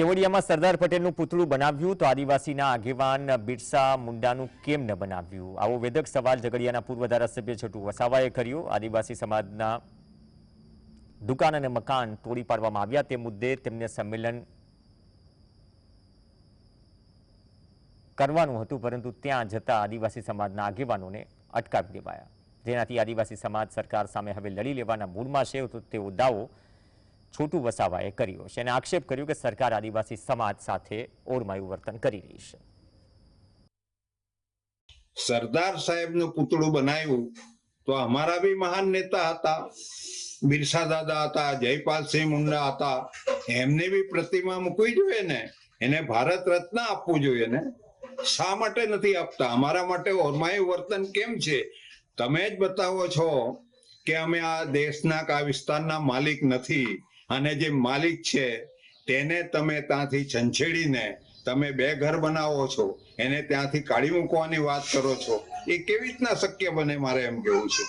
કેવડિયામાં સરદાર પટેલનું પુતળું બનાવ્યું તો આદિવાસીના આગેવાન બિરસા મુંડાનું કેમ ન બનાવ્યું? આવો વેદક સવાલ ઝઘડિયાના પૂર્વ ધારાસભ્ય છોટુ વસાવાએ કર્યો. આદિવાસી સમાજના દુકાન અને મકાન તોડી પાડવામાં આવ્યા. તે મુદ્દે તેમને સંમેલન કરવાનું હતું, પરંતુ ત્યાં જતા આદિવાસી સમાજના આગેવાનોને અટકાવી દેવાયા. જેનાથી આદિવાસી સમાજ સરકાર સામે હવે લડી લેવાના મૂડમાં છે. તો તેવો દાવો છોટુ વસાવાએ કર્યો છે અને આક્ષેપ કર્યો કે સરકાર આદિવાસી સમાજ સાથે ઓરમાયું વર્તન કરી રહી છે. સરદાર સાહેબનું પૂતળું બનાવ્યું તો અમારા બી મહાન નેતા હતા. બિરસા દાદા હતા જયપાલસિંહ મુંડા હતા. એમને બી પ્રતિમા મૂકવી જોઈએ ને, એને ભારત રત્ન આપવું જોઈએ ને. શા માટે નથી આપતા? અમારા માટે ઓરમાયું વર્તન કેમ છે? તમે જ બતાવો છો કે અમે આ દેશના કે વિસ્તારના માલિક નથી. અને જે માલિક છે, તેને તમે ત્યાંથી છંછેડીને તમે બે ઘર બનાવો છો, એને ત્યાંથી કાઢી મૂકવાની વાત કરો છો, એ કેવી રીતના શક્ય બને મારે એમ કેવું છે?